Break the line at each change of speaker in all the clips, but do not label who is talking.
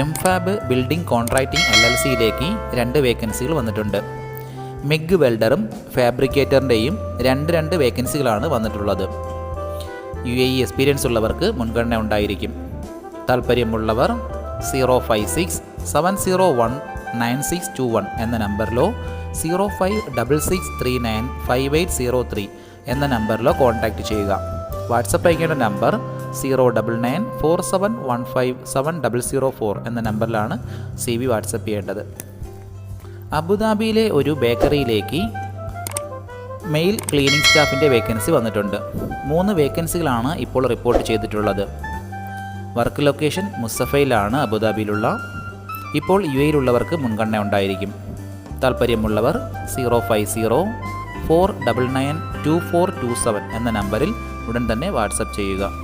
M fab building contracting L L സിയിലേക്ക് രണ്ട് വേക്കൻസികൾ വന്നിട്ടുണ്ട്. മെഗ് വെൽഡറും ഫാബ്രിക്കേറ്ററിന്റെയും രണ്ട് രണ്ട് വേക്കൻസികളാണ് വന്നിട്ടുള്ളത്. യു എ ഇ എക്സ്പീരിയൻസ് ഉള്ളവർക്ക് മുൻഗണന ഉണ്ടായിരിക്കും. താല്പര്യമുള്ളവർ zero five six seven zero one nine six two one എന്ന നമ്പറിലോ zero five double six three nine five eight zero three എന്ന നമ്പറിലോ കോൺടാക്റ്റ് ചെയ്യുക. വാട്സപ്പ് അയക്കേണ്ട number zero double nine four seven one five seven double zero four എന്ന നമ്പറിലാണ് C V WhatsApp ചെയ്യേണ്ടത്. അബുദാബിയിലെ ഒരു ബേക്കറിയിലേക്ക് മെയിൽ ക്ലീനിംഗ് സ്റ്റാഫിന്റെ വേക്കൻസി വന്നിട്ടുണ്ട്. മൂന്ന് വേക്കൻസികളാണ് ഇപ്പോൾ റിപ്പോർട്ട് ചെയ്തിട്ടുള്ളത്. വർക്ക് ലൊക്കേഷൻ മുസഫയിലാണ് അബുദാബിയിലുള്ള. ഇപ്പോൾ യു എയിലുള്ളവർക്ക് മുൻഗണന ഉണ്ടായിരിക്കും. താല്പര്യമുള്ളവർ zero five zero four double nine two four two seven എന്ന നമ്പറിൽ ഉടൻ തന്നെ വാട്സപ്പ് ചെയ്യുക.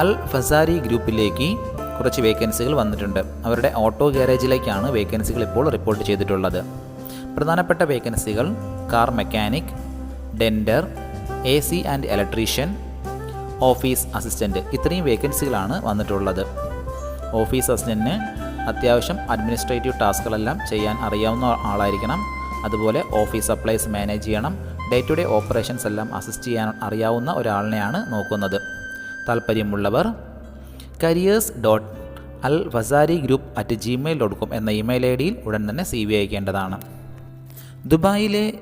അൽ ഫസാരി ഗ്രൂപ്പിലേക്ക് കുറച്ച് വേക്കൻസികൾ വന്നിട്ടുണ്ട്. അവരുടെ ഓട്ടോ ഗാരേജിലേക്കാണ് വേക്കൻസികൾ ഇപ്പോൾ റിപ്പോർട്ട് ചെയ്തിട്ടുള്ളത്. പ്രധാനപ്പെട്ട വേക്കൻസികൾ car mechanic denter A C and electrician office assistant ഇത്രയും വേക്കൻസികളാണ് വന്നിട്ടുള്ളത്. ഓഫീസ് അസിസ്റ്റന്റിന് അത്യാവശ്യം അഡ്മിനിസ്ട്രേറ്റീവ് ടാസ്കുകളെല്ലാം ചെയ്യാൻ അറിയാവുന്ന ആളായിരിക്കണം. അതുപോലെ ഓഫീസ് സപ്ലൈസ് മാനേജ് ചെയ്യണം. ഡേ ടു ഡേ ഓപ്പറേഷൻസ് എല്ലാം അസിസ്റ്റ് ചെയ്യാൻ അറിയാവുന്ന ഒരാളിനെയാണ് നോക്കുന്നത്. താല്പര്യമുള്ളവർ careers dot Al Wasari group at Gmail dot com എന്ന ഇമെയിൽ ഐ ഡിയിൽ ഉടൻ തന്നെ സി വി അയക്കേണ്ടതാണ്. ദുബായിലെ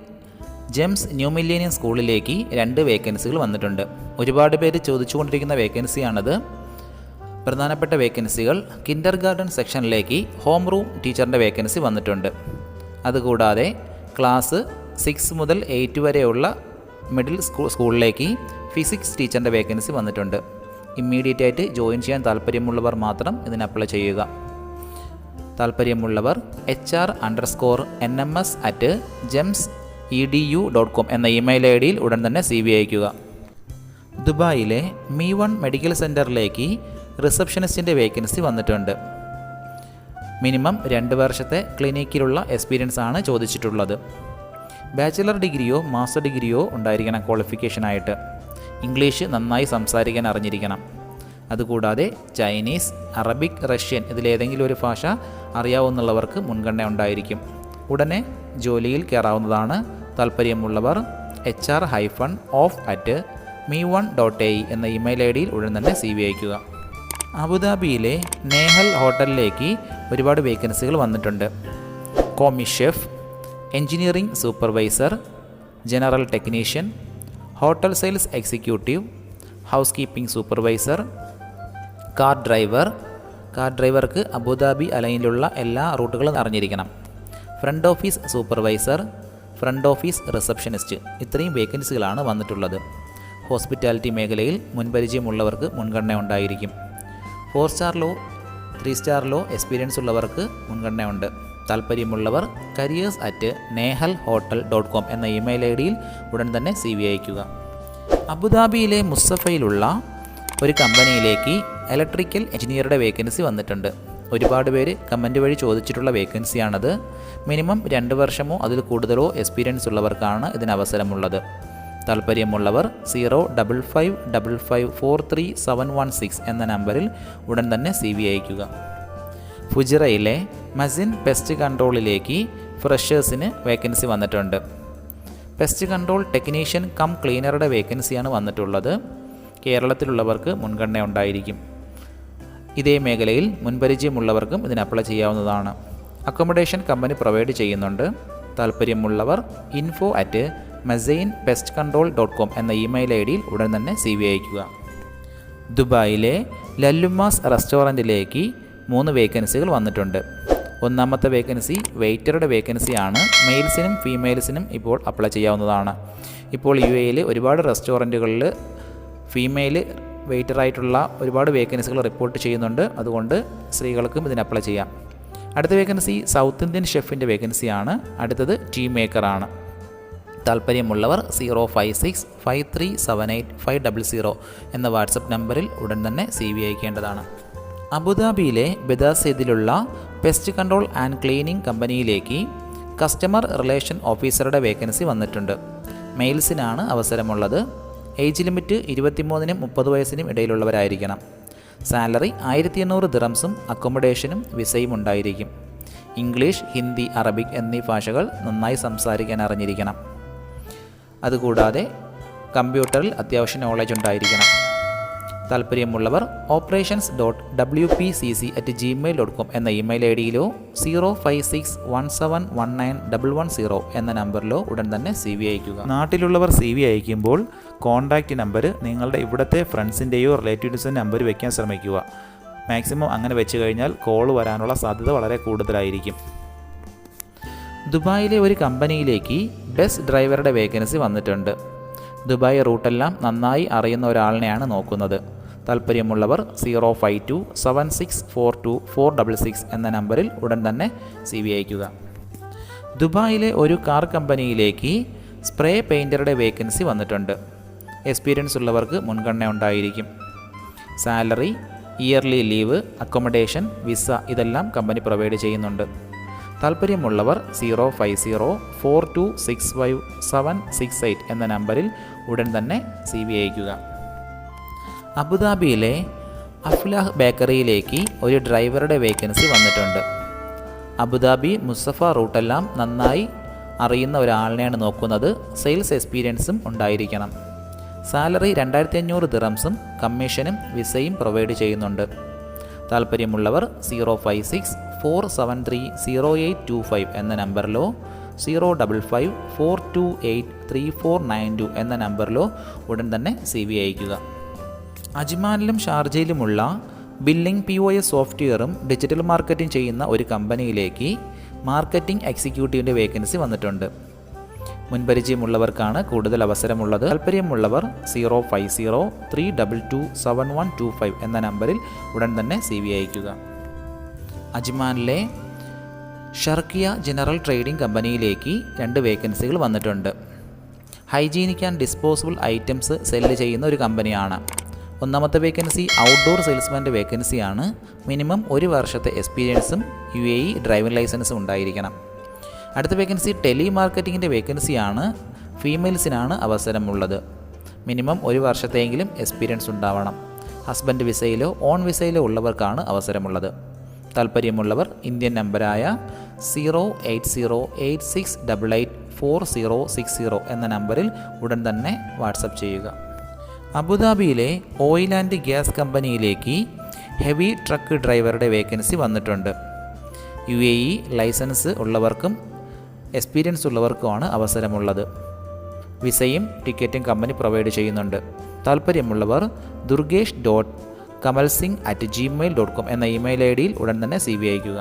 ജെംസ് ന്യൂ മില്ലേനിയം സ്കൂളിലേക്ക് രണ്ട് വേക്കൻസികൾ വന്നിട്ടുണ്ട്. ഒരുപാട് പേര് ചോദിച്ചുകൊണ്ടിരിക്കുന്ന വേക്കൻസിയാണത്. പ്രധാനപ്പെട്ട വേക്കൻസികൾ കിൻഡർ ഗാർഡൻ സെക്ഷനിലേക്ക് ഹോം റൂം ടീച്ചറിന്റെ വേക്കൻസി വന്നിട്ടുണ്ട്. അതുകൂടാതെ ക്ലാസ് സിക്സ് മുതൽ എയ്റ്റ് വരെയുള്ള മിഡിൽ സ്കൂൾ സ്കൂളിലേക്ക് ഫിസിക്സ് ടീച്ചറിന്റെ വേക്കൻസി വന്നിട്ടുണ്ട്. ഇമ്മീഡിയറ്റ് ആയിട്ട് ജോയിൻ ചെയ്യാൻ താല്പര്യമുള്ളവർ മാത്രം ഇതിന് അപ്ലൈ ചെയ്യുക. താല്പര്യമുള്ളവർ H R underscore N M S at GEMS E D U dot com എന്ന ഇമെയിൽ ഐ ഡിയിൽ ഉടൻ തന്നെ സി വി അയക്കുക ദുബായിലെ മീ വൺ മെഡിക്കൽ സെന്ററിലേക്ക് റിസപ്ഷനിസ്റ്റിന്റെ വേക്കൻസി വന്നിട്ടുണ്ട്. മിനിമം രണ്ട് വർഷത്തെ ക്ലിനിക്കിലുള്ള എക്സ്പീരിയൻസ് ആണ് ചോദിച്ചിട്ടുള്ളത്. ബാച്ചിലർ ഡിഗ്രിയോ മാസ്റ്റർ ഡിഗ്രിയോ ഉണ്ടായിരിക്കണം ക്വാളിഫിക്കേഷനായിട്ട്. ഇംഗ്ലീഷ് നന്നായി സംസാരിക്കാൻ അറിഞ്ഞിരിക്കണം. അതുകൂടാതെ ചൈനീസ് അറബിക് റഷ്യൻ ഇതിലേതെങ്കിലും ഒരു ഭാഷ അറിയാവുന്നവർക്ക് മുൻഗണന ഉണ്ടായിരിക്കും. ഉടനെ ജോലിയിൽ കയറാവുന്നതാണ് താല്പര്യമുള്ളവർ H R hyphen off at me one dot A എന്ന ഇമെയിൽ ഐ ഡിയിൽ ഉടൻ തന്നെ സി വി അയക്കുക അബുദാബിയിലെ നേഹൽ ഹോട്ടലിലേക്ക് ഒരുപാട് വേക്കൻസികൾ വന്നിട്ടുണ്ട്. Commis chef engineering supervisor general technician hotel sales executive housekeeping supervisor car driver. Car ഡ്രൈവർക്ക് അബുദാബി അലൈനിലുള്ള എല്ലാ റൂട്ടുകളും അറിഞ്ഞിരിക്കണം. Front office supervisor front office receptionist ഇത്രയും വേക്കൻസികളാണ് വന്നിട്ടുള്ളത്. ഹോസ്പിറ്റാലിറ്റി മേഖലയിൽ മുൻപരിചയമുള്ളവർക്ക് മുൻഗണന ഉണ്ടായിരിക്കും. ഫോർ സ്റ്റാർ ലോ ത്രീ സ്റ്റാർ ലോ എക്സ്പീരിയൻസ് ഉള്ളവർക്ക് മുൻഗണനയുണ്ട്. താല്പര്യമുള്ളവർ careers at Nehal hotel dot com എന്ന ഇമെയിൽ ഐ ഡിയിൽ ഉടൻ തന്നെ സി വി അയക്കുക അബുദാബിയിലെ മുസ്സഫയിലുള്ള ഒരു കമ്പനിയിലേക്ക് ഇലക്ട്രിക്കൽ എഞ്ചിനീയറുടെ വേക്കൻസി വന്നിട്ടുണ്ട്. ഒരുപാട് പേര് കമന്റ് വഴി ചോദിച്ചിട്ടുള്ള വേക്കൻസിയാണത് മിനിമം രണ്ട് വർഷമോ അതിൽ കൂടുതലോ എക്സ്പീരിയൻസ് ഉള്ളവർക്കാണ് ഇതിന് അവസരമുള്ളത്. താല്പര്യമുള്ളവർ zero double five double five four three seven one six എന്ന നമ്പറിൽ ഉടൻ തന്നെ സി വി അയക്കുക ഫുജിറയിലെ മസിൻ പെസ്റ്റ് കൺട്രോളിലേക്ക് ഫ്രഷേഴ്സിന് വേക്കൻസി വന്നിട്ടുണ്ട്. പെസ്റ്റ് കൺട്രോൾ ടെക്നീഷ്യൻ കം ക്ലീനറുടെ വേക്കൻസിയാണ് വന്നിട്ടുള്ളത്. കേരളത്തിലുള്ളവർക്ക് മുൻഗണന ഉണ്ടായിരിക്കും. ഇതേ മേഖലയിൽ മുൻപരിചയമുള്ളവർക്കും ഇതിന് അപ്ലൈ ചെയ്യാവുന്നതാണ്. അക്കോമഡേഷൻ കമ്പനി പ്രൊവൈഡ് ചെയ്യുന്നുണ്ട്. താല്പര്യമുള്ളവർ info at Mazine pest control dot com എന്ന ഇമെയിൽ ഐ ഡിയിൽ ഉടൻ തന്നെ സി വി അയക്കുക ദുബായിലെ ലല്ലുമാസ് റെസ്റ്റോറന്റിലേക്ക് മൂന്ന് വേക്കൻസികൾ വന്നിട്ടുണ്ട്. ഒന്നാമത്തെ വേക്കൻസി വെയിറ്ററുടെ വേക്കൻസിയാണ് മെയിൽസിനും ഫീമെയിൽസിനും ഇപ്പോൾ അപ്ലൈ ചെയ്യാവുന്നതാണ്. ഇപ്പോൾ യു എയിൽ ഒരുപാട് റെസ്റ്റോറന്റുകളിൽ ഫീമെയിൽ വെയിറ്ററായിട്ടുള്ള ഒരുപാട് വേക്കൻസികൾ റിപ്പോർട്ട് ചെയ്യുന്നുണ്ട്. അതുകൊണ്ട് സ്ത്രീകൾക്കും ഇതിന് അപ്ലൈ ചെയ്യാം. അടുത്ത വേക്കൻസി സൗത്ത് ഇന്ത്യൻ ഷെഫിന്റെ വേക്കൻസിയാണ് അടുത്തത് ടീ മേക്കറാണ് താല്പര്യമുള്ളവർ zero five six five three seven eight five double zero എന്ന വാട്സപ്പ് നമ്പറിൽ ഉടൻ തന്നെ സി വി അയക്കേണ്ടതാണ്. അബുദാബിയിലെ ബെദാസീദിലുള്ള പെസ്റ്റ് കൺട്രോൾ ആൻഡ് ക്ലീനിംഗ് കമ്പനിയിലേക്ക് കസ്റ്റമർ റിലേഷൻ ഓഫീസറുടെ വേക്കൻസി വന്നിട്ടുണ്ട്. മെയിൽസിനാണ് അവസരമുള്ളത്. ഏജ് ലിമിറ്റ് ഇരുപത്തിമൂന്നിനും മുപ്പത് വയസ്സിനും ഇടയിലുള്ളവരായിരിക്കണം. സാലറി ആയിരത്തി എണ്ണൂറ് ദിറംസും അക്കോമഡേഷനും വിസയും ഉണ്ടായിരിക്കും. ഇംഗ്ലീഷ് ഹിന്ദി അറബിക് എന്നീ ഭാഷകൾ നന്നായി സംസാരിക്കാൻ അറിഞ്ഞിരിക്കണം. അതുകൂടാതെ കമ്പ്യൂട്ടറിൽ അത്യാവശ്യം നോളജ് ഉണ്ടായിരിക്കണം. താല്പര്യമുള്ളവർ operations dot W P C C at Gmail dot com എന്ന email I ഡിയിലോ zero five six one seven one nine double one zero എന്ന നമ്പറിലോ ഉടൻ തന്നെ സി വി അയക്കുക
നാട്ടിലുള്ളവർ സി വി അയക്കുമ്പോൾ കോൺടാക്റ്റ് നമ്പർ നിങ്ങളുടെ ഇവിടുത്തെ ഫ്രണ്ട്സിന്റെയോ റിലേറ്റീവ്സിന്റെ നമ്പർ വയ്ക്കാൻ ശ്രമിക്കുക. മാക്സിമം അങ്ങനെ വെച്ച് കഴിഞ്ഞാൽ കോൾ വരാനുള്ള സാധ്യത വളരെ കൂടുതലായിരിക്കും.
ദുബായിലെ ഒരു കമ്പനിയിലേക്ക് ബസ് ഡ്രൈവറുടെ വേക്കൻസി വന്നിട്ടുണ്ട്. ദുബായ് റൂട്ടെല്ലാം നന്നായി അറിയുന്ന ഒരാളിനെയാണ് നോക്കുന്നത്. താല്പര്യമുള്ളവർ zero five two seven six four two four double six എന്ന നമ്പറിൽ ഉടൻ തന്നെ സി വി അയക്കുക ദുബായിലെ ഒരു കാർ കമ്പനിയിലേക്ക് സ്പ്രേ പെയിന്ററുടെ വേക്കൻസി വന്നിട്ടുണ്ട്. എക്സ്പീരിയൻസ് ഉള്ളവർക്ക് മുൻഗണന ഉണ്ടായിരിക്കും. Salary yearly leave accommodation visa ഇതെല്ലാം കമ്പനി പ്രൊവൈഡ് ചെയ്യുന്നുണ്ട്. താല്പര്യമുള്ളവർ zero five zero four two six five seven six eight എന്ന നമ്പറിൽ ഉടൻ തന്നെ സി വി അയക്കുക അബുദാബിയിലെ അഫ്ലാഹ് ബേക്കറിയിലേക്ക് ഒരു ഡ്രൈവറുടെ വേക്കൻസി വന്നിട്ടുണ്ട്. അബുദാബി മുസഫ റൂട്ടെല്ലാം നന്നായി അറിയുന്ന ഒരാളിനെയാണ് നോക്കുന്നത്. സെയിൽസ് എക്സ്പീരിയൻസും ഉണ്ടായിരിക്കണം. സാലറി രണ്ടായിരത്തി അഞ്ഞൂറ് ദിറംസും കമ്മീഷനും വിസയും പ്രൊവൈഡ് ചെയ്യുന്നുണ്ട്. താല്പര്യമുള്ളവർ zero five six four seven three zero eight two five എന്ന നമ്പറിലോ zero double five four two eight three four nine two എന്ന നമ്പറിലോ ഉടൻ തന്നെ സി വി അയക്കുക അജ്മാനിലും ഷാർജയിലുമുള്ള ബില്ലിംഗ് പി ഒ എസ് സോഫ്റ്റ്വെയറും ഡിജിറ്റൽ മാർക്കറ്റിംഗ് ചെയ്യുന്ന ഒരു കമ്പനിയിലേക്ക് മാർക്കറ്റിംഗ് എക്സിക്യൂട്ടീവിന്റെ വേക്കൻസി വന്നിട്ടുണ്ട്. മുൻപരിചയമുള്ളവർക്കാണ് കൂടുതൽ അവസരമുള്ളത്. താല്പര്യമുള്ളവർ zero five zero three double two seven one two five എന്ന നമ്പറിൽ ഉടൻ തന്നെ സി വി അയക്കുക അജ്മാനിലെ ഷർക്കിയ ജനറൽ ട്രേഡിംഗ് കമ്പനിയിലേക്ക് രണ്ട് വേക്കൻസികൾ വന്നിട്ടുണ്ട്. Hygienic and disposable items sell ചെയ്യുന്ന ഒരു കമ്പനിയാണ്. ഒന്നാമത്തെ വേക്കൻസി ഔട്ട്ഡോർ സെയിൽസ്മാന്റെ വേക്കൻസിയാണ് മിനിമം ഒരു വർഷത്തെ എക്സ്പീരിയൻസും യു എ ഇ ഡ്രൈവിംഗ് ലൈസൻസും ഉണ്ടായിരിക്കണം. അടുത്ത വേക്കൻസി ടെലി മാർക്കറ്റിങ്ങിന്റെ വേക്കൻസിയാണ് ഫീമെയിൽസിനാണ് അവസരമുള്ളത്. മിനിമം ഒരു വർഷത്തെയെങ്കിലും എക്സ്പീരിയൻസ് ഉണ്ടാവണം. ഹസ്ബൻഡ് വിസയിലോ ഓൺ വിസയിലോ ഉള്ളവർക്കാണ് അവസരമുള്ളത്. താല്പര്യമുള്ളവർ Indian നമ്പരായ zero eight zero eight six double eight four zero six zero എന്ന നമ്പറിൽ ഉടൻ തന്നെ വാട്സപ്പ് ചെയ്യുക. അബുദാബിയിലെ ഓയിൽ ആൻഡ് ഗ്യാസ് കമ്പനിയിലേക്ക് ഹെവി ട്രക്ക് ഡ്രൈവറുടെ വേക്കൻസി വന്നിട്ടുണ്ട്. യു എ ഇ ലൈസൻസ് ഉള്ളവർക്കും എക്സ്പീരിയൻസ് ഉള്ളവർക്കുമാണ് അവസരമുള്ളത്. വിസയും ടിക്കറ്റും കമ്പനി പ്രൊവൈഡ് ചെയ്യുന്നുണ്ട്. താല്പര്യമുള്ളവർ Durgesh dot Kamal Singh at Gmail dot com എന്ന ഇമെയിൽ ഐ ഡിയിൽ ഉടൻ തന്നെ സി വി അയക്കുക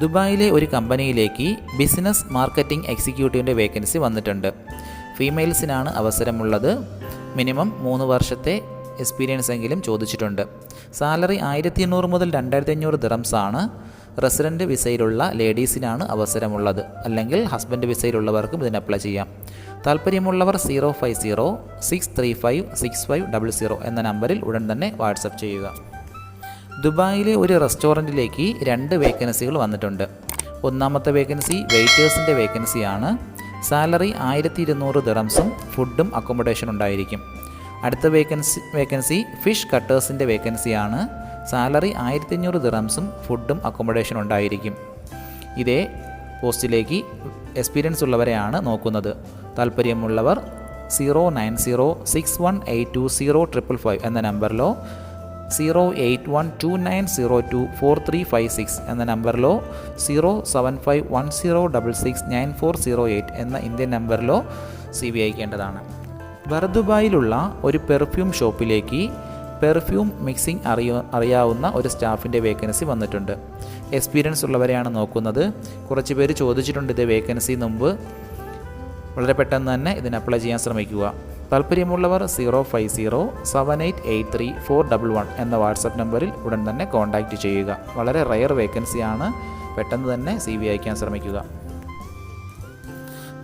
ദുബായിലെ ഒരു കമ്പനിയിലേക്ക് ബിസിനസ് മാർക്കറ്റിംഗ് എക്സിക്യൂട്ടീവിന്റെ വേക്കൻസി വന്നിട്ടുണ്ട്. ഫീമെയിൽസിനാണ് അവസരമുള്ളത്. മിനിമം മൂന്ന് വർഷത്തെ എക്സ്പീരിയൻസ് എങ്കിലും ചോദിച്ചിട്ടുണ്ട്. സാലറി ആയിരത്തി എണ്ണൂറ് മുതൽ രണ്ടായിരത്തി അഞ്ഞൂറ് ദിറംസാണ് റെസിഡന്റ് വിസയിലുള്ള ലേഡീസിനാണ് അവസരമുള്ളത്. അല്ലെങ്കിൽ ഹസ്ബൻഡ് വിസയിലുള്ളവർക്കും ഇതിന് അപ്ലൈ ചെയ്യാം. താല്പര്യമുള്ളവർ zero five zero six three five six five double zero എന്ന നമ്പറിൽ ഉടൻ തന്നെ വാട്സപ്പ് ചെയ്യുക. ദുബായിലെ ഒരു റെസ്റ്റോറന്റിലേക്ക് രണ്ട് വേക്കൻസികൾ വന്നിട്ടുണ്ട്. ഒന്നാമത്തെ വേക്കൻസി വെയിറ്റേഴ്സിന്റെ വേക്കൻസിയാണ് സാലറി ആയിരത്തി ഇരുന്നൂറ് ദിറംസും ഫുഡും അക്കോമഡേഷൻ ഉണ്ടായിരിക്കും. അടുത്ത വേക്കൻസി വേക്കൻസി ഫിഷ് കട്ടേഴ്സിന്റെ വേക്കൻസിയാണ്. സാലറി ആയിരത്തി അഞ്ഞൂറ് ദിറംസും ഫുഡും അക്കോമഡേഷൻ ഉണ്ടായിരിക്കും. ഇതേ പോസ്റ്റിലേക്ക് എക്സ്പീരിയൻസ് ഉള്ളവരെയാണ് നോക്കുന്നത്. താല്പര്യമുള്ളവർ zero nine zero six one eight two zero triple five എന്ന നമ്പറിലോ zero eight one two nine zero two four three five six എന്ന നമ്പറിലോ zero seven five one zero double six nine four zero eight എന്ന Indian നമ്പറിലോ C B അയക്കേണ്ടതാണ്. വർദുബായിലുള്ള ഒരു perfume ഷോപ്പിലേക്ക് perfume mixing അറിയ അറിയാവുന്ന ഒരു സ്റ്റാഫിന്റെ വേക്കൻസി വന്നിട്ടുണ്ട്. എക്സ്പീരിയൻസ് ഉള്ളവരെയാണ് നോക്കുന്നത്. കുറച്ച് പേര് ചോദിച്ചിട്ടുണ്ട് ഇത് വേക്കൻസി മുമ്പ്. വളരെ പെട്ടെന്ന് തന്നെ ഇതിന് അപ്ലൈ ചെയ്യാൻ ശ്രമിക്കുക. താല്പര്യമുള്ളവർ zero five zero seven eight eight three four double one എന്ന വാട്സപ്പ് നമ്പറിൽ ഉടൻ തന്നെ കോൺടാക്റ്റ് ചെയ്യുക. വളരെ റയർ വേക്കൻസിയാണ് പെട്ടെന്ന് തന്നെ സി വി അയക്കാൻ ശ്രമിക്കുക.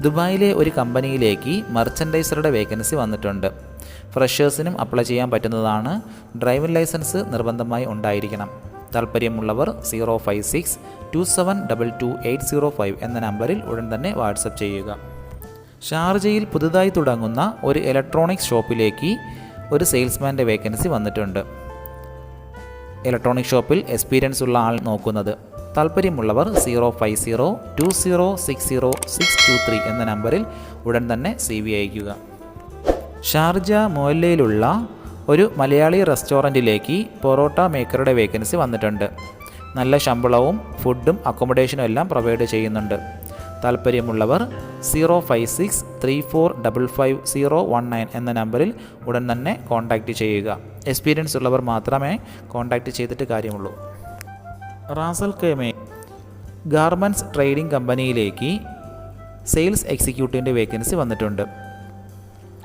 ദുബായിലെ ഒരു കമ്പനിയിലേക്ക് മർച്ചൻഡൈസറുടെ വേക്കൻസി വന്നിട്ടുണ്ട്. ഫ്രഷേഴ്സിനും അപ്ലൈ ചെയ്യാൻ പറ്റുന്നതാണ്. ഡ്രൈവിംഗ് ലൈസൻസ് നിർബന്ധമായി ഉണ്ടായിരിക്കണം. താല്പര്യമുള്ളവർ zero five six two seven double two eight zero five എന്ന നമ്പറിൽ ഉടൻ തന്നെ വാട്സപ്പ് ചെയ്യുക. ഷാർജയിൽ പുതുതായി തുടങ്ങുന്ന ഒരു ഇലക്ട്രോണിക്സ് ഷോപ്പിലേക്ക് ഒരു സെയിൽസ്മാന്റെ വേക്കൻസി വന്നിട്ടുണ്ട്. ഇലക്ട്രോണിക് ഷോപ്പിൽ എക്സ്പീരിയൻസ് ഉള്ള ആൾ നോക്കുന്നത്. താല്പര്യമുള്ളവർ zero five zero two zero six zero six two three എന്ന നമ്പറിൽ ഉടൻ തന്നെ സി വി അയക്കുക ഷാർജ മോല്ലയിലുള്ള ഒരു മലയാളി റെസ്റ്റോറന്റിലേക്ക് പൊറോട്ട മേക്കറുടെ വേക്കൻസി വന്നിട്ടുണ്ട്. നല്ല ശമ്പളവും ഫുഡും അക്കോമഡേഷനും എല്ലാം പ്രൊവൈഡ് ചെയ്യുന്നുണ്ട്. താല്പര്യമുള്ളവർ zero five six three four double five zero one nine എന്ന നമ്പറിൽ ഉടൻ തന്നെ കോൺടാക്റ്റ് ചെയ്യുക. എക്സ്പീരിയൻസ് ഉള്ളവർ മാത്രമേ കോൺടാക്റ്റ് ചെയ്തിട്ട് കാര്യമുള്ളൂ. Ras Al Khaimah garments trading കമ്പനിയിലേക്ക് സെയിൽസ് എക്സിക്യൂട്ടീവിന്റെ വേക്കൻസി വന്നിട്ടുണ്ട്.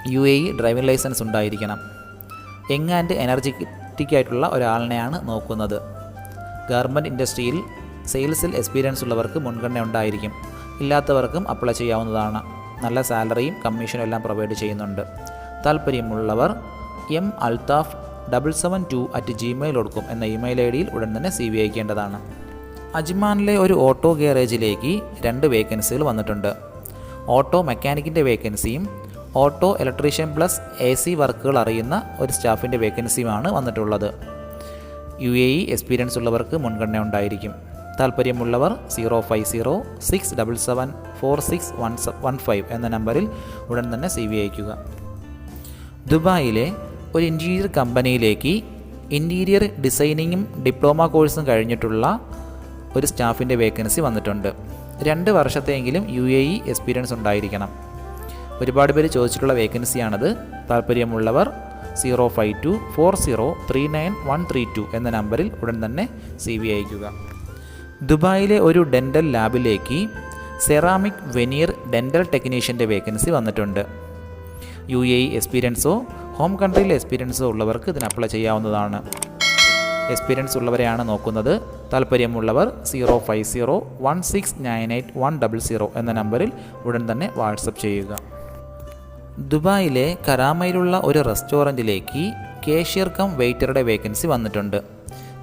U A E driving license ഉണ്ടായിരിക്കണം. യങ് ആൻഡ് എനർജറ്റിക് ആയിട്ടുള്ള ഒരാളിനെയാണ് നോക്കുന്നത്. ഗവൺമെന്റ് ഇൻഡസ്ട്രിയിൽ സെയിൽസിൽ എക്സ്പീരിയൻസ് ഉള്ളവർക്ക് മുൻഗണന ഉണ്ടായിരിക്കും. ഇല്ലാത്തവർക്കും അപ്ലൈ ചെയ്യാവുന്നതാണ്. നല്ല സാലറിയും കമ്മീഷനും എല്ലാം പ്രൊവൈഡ് ചെയ്യുന്നുണ്ട്. താല്പര്യമുള്ളവർ M Althaf double seven two at Gmail dot com എന്ന ഇമെയിൽ ഐ ഡിയിൽ ഉടൻ തന്നെ സി വി അയക്കേണ്ടതാണ്. അജ്മാനിലെ ഒരു ഓട്ടോ ഗാരേജിലേക്ക് രണ്ട് വേക്കൻസികൾ വന്നിട്ടുണ്ട്. ഓട്ടോ മെക്കാനിക്കിന്റെ വേക്കൻസിയും auto electrician plus A C വർക്കുകൾ അറിയുന്ന ഒരു സ്റ്റാഫിന്റെ വേക്കൻസിയുമാണ് വന്നിട്ടുള്ളത്. യു എ ഇ എക്സ്പീരിയൻസ് ഉള്ളവർക്ക് മുൻഗണന ഉണ്ടായിരിക്കും. താല്പര്യമുള്ളവർ zero five zero six double seven four six one one five എന്ന നമ്പറിൽ ഉടൻ തന്നെ സി വി അയക്കുക ദുബായിലെ ഒരു ഇന്റീരിയർ കമ്പനിയിലേക്ക് ഇന്റീരിയർ ഡിസൈനിങ്ങും ഡിപ്ലോമ കോഴ്സും കഴിഞ്ഞിട്ടുള്ള ഒരു സ്റ്റാഫിന്റെ വേക്കൻസി വന്നിട്ടുണ്ട്. രണ്ട് വർഷത്തെയെങ്കിലും യു എ ഇ എക്സ്പീരിയൻസ് ഉണ്ടായിരിക്കണം. ഒരുപാട് പേര് ചോദിച്ചിട്ടുള്ള വേക്കൻസിയാണത് താല്പര്യമുള്ളവർ zero five two four zero three nine one three two എന്ന നമ്പറിൽ ഉടൻ തന്നെ സി വി അയക്കുക ദുബായിലെ ഒരു ഡെന്റൽ ലാബിലേക്ക് സെറാമിക് വെനീർ ഡെന്റൽ ടെക്നീഷ്യന്റെ വേക്കൻസി വന്നിട്ടുണ്ട്. യു എ എക്സ്പീരിയൻസോ ഹോം കൺട്രിയിൽ എക്സ്പീരിയൻസോ ഉള്ളവർക്ക് ഇതിന് അപ്ലൈ ചെയ്യാവുന്നതാണ്. എക്സ്പീരിയൻസ് ഉള്ളവരെയാണ് നോക്കുന്നത്. താല്പര്യമുള്ളവർ zero five zero one six nine eight one double zero എന്ന നമ്പറിൽ ഉടൻ തന്നെ വാട്സപ്പ് ചെയ്യുക. ദുബായിലെ കരാമയിലുള്ള ഒരു റെസ്റ്റോറന്റിലേക്ക് കേഷ്യർ കം വെയിറ്ററുടെ വേക്കൻസി വന്നിട്ടുണ്ട്.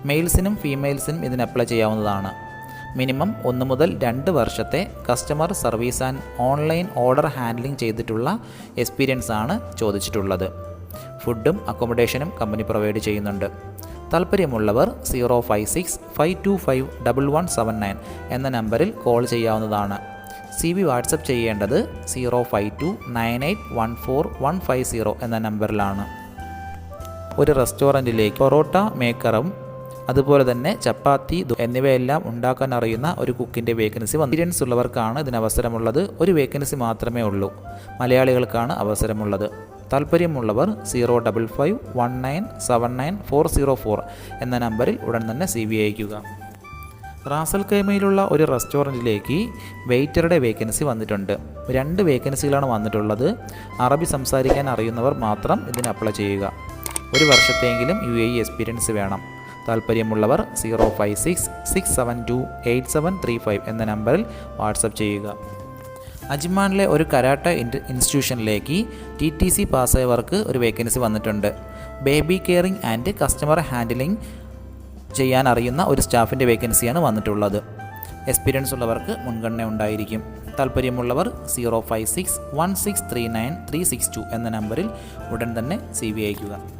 മെയിൽസിനും ഫീമെയിൽസിനും ഇതിന് അപ്ലൈ ചെയ്യാവുന്നതാണ്. മിനിമം ഒന്ന് മുതൽ രണ്ട് വർഷത്തെ customer service and online order handling ചെയ്തിട്ടുള്ള എക്സ്പീരിയൻസ് ആണ് ചോദിച്ചിട്ടുള്ളത്. ഫുഡും അക്കോമഡേഷനും കമ്പനി പ്രൊവൈഡ് ചെയ്യുന്നുണ്ട്. താല്പര്യമുള്ളവർ zero five six five two five double one seven nine എന്ന നമ്പറിൽ കോൾ ചെയ്യാവുന്നതാണ്. സി വി വാട്സപ്പ് ചെയ്യേണ്ടത് zero five two nine eight one four one five zero എന്ന നമ്പറിലാണ്. ഒരു റെസ്റ്റോറന്റിലേക്ക് പൊറോട്ട മേക്കറും അതുപോലെ തന്നെ ചപ്പാത്തി എന്നിവയെല്ലാം ഉണ്ടാക്കാൻ അറിയുന്ന ഒരു കുക്കിന്റെ വേക്കൻസി എക്സ്പീരിയൻസ് ഉള്ളവർക്കാണ് ഇതിന് അവസരമുള്ളത്. ഒരു വേക്കൻസി മാത്രമേ ഉള്ളൂ. മലയാളികൾക്കാണ് അവസരമുള്ളത്. താല്പര്യമുള്ളവർ zero double five one nine seven nine four zero four എന്ന നമ്പറിൽ ഉടൻ തന്നെ സി വി അയക്കുക റാസൽ കൈമയിലുള്ള ഒരു റെസ്റ്റോറന്റിലേക്ക് വെയിറ്ററുടെ വേക്കൻസി വന്നിട്ടുണ്ട്. രണ്ട് വേക്കൻസികളാണ് വന്നിട്ടുള്ളത്. അറബി സംസാരിക്കാൻ അറിയുന്നവർ മാത്രം ഇതിന് അപ്ലൈ ചെയ്യുക. ഒരു വർഷത്തെങ്കിലും യു എ എക്സ്പീരിയൻസ് വേണം. താല്പര്യമുള്ളവർ zero five six six seven two eight seven three five എന്ന നമ്പറിൽ വാട്സപ്പ് ചെയ്യുക. അജ്മാനിലെ ഒരു കരാട്ട ഇൻ- ഇൻസ്റ്റിറ്റ്യൂഷനിലേക്ക് ടി ടി സി പാസ്സായവർക്ക് ഒരു വേക്കൻസി വന്നിട്ടുണ്ട്. Baby caring and customer handling ചെയ്യാൻ അറിയുന്ന ഒരു സ്റ്റാഫിന്റെ വേക്കൻസിയാണ് വന്നിട്ടുള്ളത്. എക്സ്പീരിയൻസ് ഉള്ളവർക്ക് മുൻഗണന ഉണ്ടായിരിക്കും. താല്പര്യമുള്ളവർ zero five six one six three nine three six two എന്ന നമ്പറിൽ ഉടൻ തന്നെ സി വി അയക്കുക